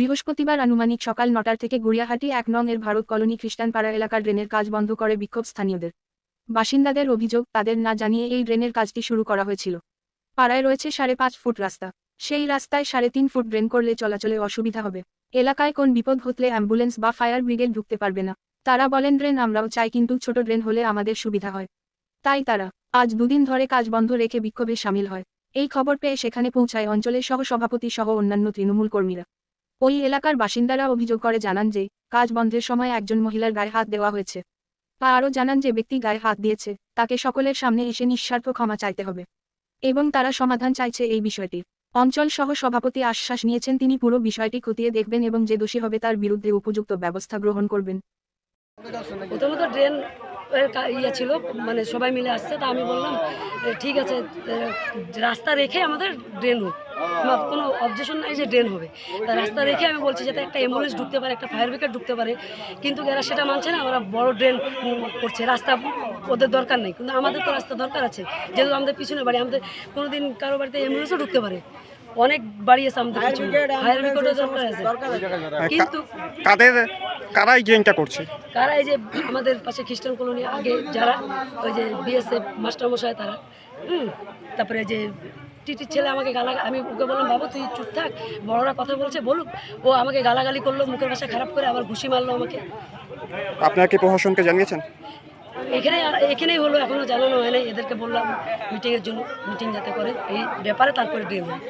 বৃহস্পতিবার আনুমানিক সকাল নটার থেকে গুড়িয়াহাটি এক নং এর ভারত কলোনি খ্রিস্টান পাড়া এলাকার ড্রেনের কাজ বন্ধ করে বিক্ষোভ স্থানীয়দের। বাসিন্দাদের অভিযোগ, তাদের না জানিয়ে এই ড্রেনের কাজটি শুরু করা হয়েছিল। পাড়ায় রয়েছে সাড়ে পাঁচ ফুট রাস্তা। সেই রাস্তায় সাড়ে তিন ফুট ড্রেন করলে চলাচলে অসুবিধা হবে। এলাকায় কোন বিপদ ঘটলে অ্যাম্বুলেন্স বা ফায়ার ব্রিগেড ঢুকতে পারবে না। তারা বলেন, ড্রেন আমরাও চাই, কিন্তু ছোট ড্রেন হলে আমাদের সুবিধা হয়। তাই তারা আজ দুদিন ধরে কাজ বন্ধ রেখে বিক্ষোভে সামিল হয়। এই খবর পেয়ে সেখানে পৌঁছায় অঞ্চলের সহ সভাপতি সহ অন্যান্য তৃণমূল কর্মীরা। ওই এলাকার বাসিন্দারা অভিযোগ করে, জানান যে, কাজ বন্ধের সময় একজন মহিলার গায়ে হাত দেওয়া হয়েছে। তা আরও জানান যে, ব্যক্তি গায়ে হাত দিয়েছে। তাকে সকলের সামনে এসে নিঃস্বার্থ ক্ষমা চাইতে হবে। এবং তারা সমাধান চাইছে এই বিষয়টির অঞ্চল সহ সভাপতি আশ্বাস নিয়েছেন, তিনি পুরো বিষয়টি খতিয়ে দেখবেন এবং যে দোষী হবে তার বিরুদ্ধে উপযুক্ত ব্যবস্থা গ্রহণ করবেন। প্রথমত ড্রেন ইয়ে ছিল মানে সবাই মিলে আসছে, তা আমি বললাম ঠিক আছে রাস্তা রেখে আমাদের ড্রেন হোক কোনো অবজেকশন নাই যে ড্রেন হবে। তা রাস্তা রেখে আমি বলছি যাতে একটা অ্যাম্বুলেন্স ঢুকতে পারে, একটা ফায়ার ব্রিগেড ঢুকতে পারে, কিন্তু এরা সেটা মানছে না আমরা বড় ড্রেন করছে, রাস্তা ওদের দরকার নেই, কিন্তু আমাদের তো রাস্তা দরকার আছে, যেহেতু আমাদের পিছনে বাড়ি, আমাদের কোনো দিন কারও বাড়িতে অ্যাম্বুলেন্সও ঢুকতে পারে। অনেক বাড়ি আছে আমাদের পিছনে ফায়ার ব্রিগেডও দরকার আছে। কিন্তু কাদের কারা এই ড্রেনটা করছে? কারা এই যে আমাদের পাশে খ্রিস্টান কলোনি আগে যারা ওই যে বিএসএফ মাস্টারমশাই তারা হুম তারপরে যে টিটির ছেলে আমাকে গালা আমি ওকে বললাম বাবু তুই চুপ থাক বড়রা কথা বলছে বলুক। ও আমাকে গালাগালি করল মুখের ভাষা খারাপ করে আবার ঘুষি মারলো আমাকে। আপনারা কি প্রশাসনকে জানিয়েছেন? এখানে এখানেই হলো এখনও জানানো হয় নাই এদেরকে বললাম মিটিংয়ের জন্য মিটিং যাতে করে এই ব্যাপারে তারপরে হয়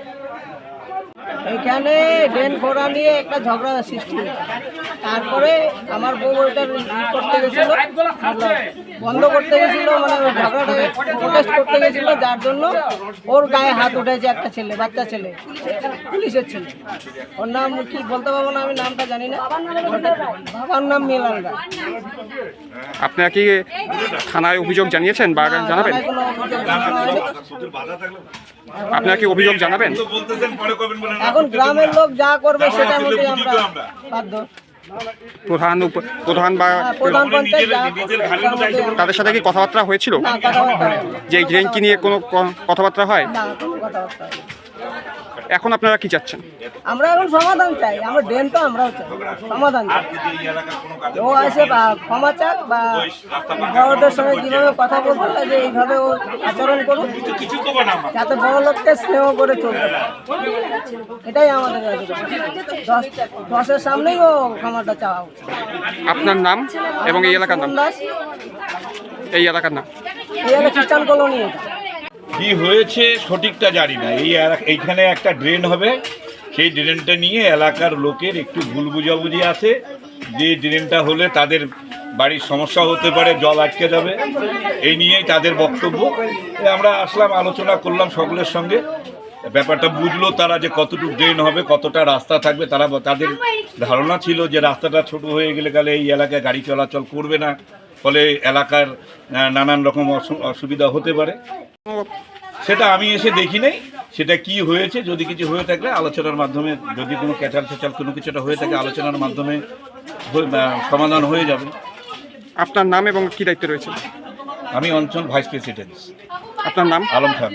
এখানে ড্রেন করা নিয়ে একটা ঝগড়া সৃষ্টি। তারপরে আমার বউ ওইটা করতে গেছিল। বন্ধ করতে গেছিল মানে ওই ঝগড়াটা প্রোটেস্ট করতে গেছিল যার জন্য ওর গায়ে হাত উঠেছে একটা ছেলে বাচ্চা ছেলে পুলিশের ছেলে ওর নাম কি বলতে পারব না আমি নামটা জানি না বাবার নাম মিলান রায় আপনারা কি থানায় অভিযোগ জানিয়েছেন বা জানাবেন। আপনারা কি অভিযোগ জানাবেন বলতেছেন পরে করবেন বলে না। এখন গ্রামের লোক যা করবে সেটার মধ্যে আমরা। বাধ্য প্রধান উপ- প্রধান বা হ্যাঁ, তাদের সাথে কি কথাবার্তা হয়েছিল। যে এই ড্রেনকে নিয়ে কোনো কথাবার্তা হয় না কোনো কথাবার্তা হয়নি। এখন আপনারা কি চাচ্ছেন? আমরা এখন সমাধান চাই আমরা ড্রেন তো আমরাও চাই সমাধান চাই। ও আসে বা ক্ষমা চাক বা বড়দের সঙ্গে যেভাবে কথা বলতে লাগে এইভাবে ও আচরণ করুক যাতে বড় লোককে স্নেহ করে চলতে পারে। এটাই আমাদের দশ দশের সামনেই ও ক্ষমাটা চাওয়া উচিত আপনার নাম এবং এই এলাকার নাম? এই এলাকার নাম? এই হলো খ্রিস্টান কলোনি এটা। কি হয়েছে সঠিকটা জানি না। এই এইখানে একটা ড্রেন হবে। সেই ড্রেনটা নিয়ে এলাকার লোকের একটু ভুল বুঝাবুঝি আছে। যে ড্রেনটা হলে তাদের বাড়ির সমস্যা হতে পারে, জল আটকে যাবে। এই নিয়েই তাদের বক্তব্য। আমরা আসলাম, আলোচনা করলাম সকলের সঙ্গে। ব্যাপারটা বুঝলো তারা যে কতটুকু ড্রেন হবে, কতটা রাস্তা থাকবে। তারা তাদের ধারণা ছিল যে রাস্তাটা ছোট হয়ে গেলে গেলে এই এলাকায় গাড়ি চলাচল করবে না। ফলে এলাকার নানান রকম অসু- অসুবিধা হতে পারে। সেটা আমি এসে দেখি নাই। সেটা কি হয়েছে যদি কিছু হয়ে থাকলে আলোচনার মাধ্যমে যদি কোনো ক্যাচাল ফেচাল কোনো কিছুটা হয়ে থাকে আলোচনার মাধ্যমে সমাধান হয়ে যাবে। আপনার নাম এবং কি দায়িত্ব রয়েছে আমি অঞ্চল ভাইস প্রেসিডেন্ট। আপনার নাম? আলম খান।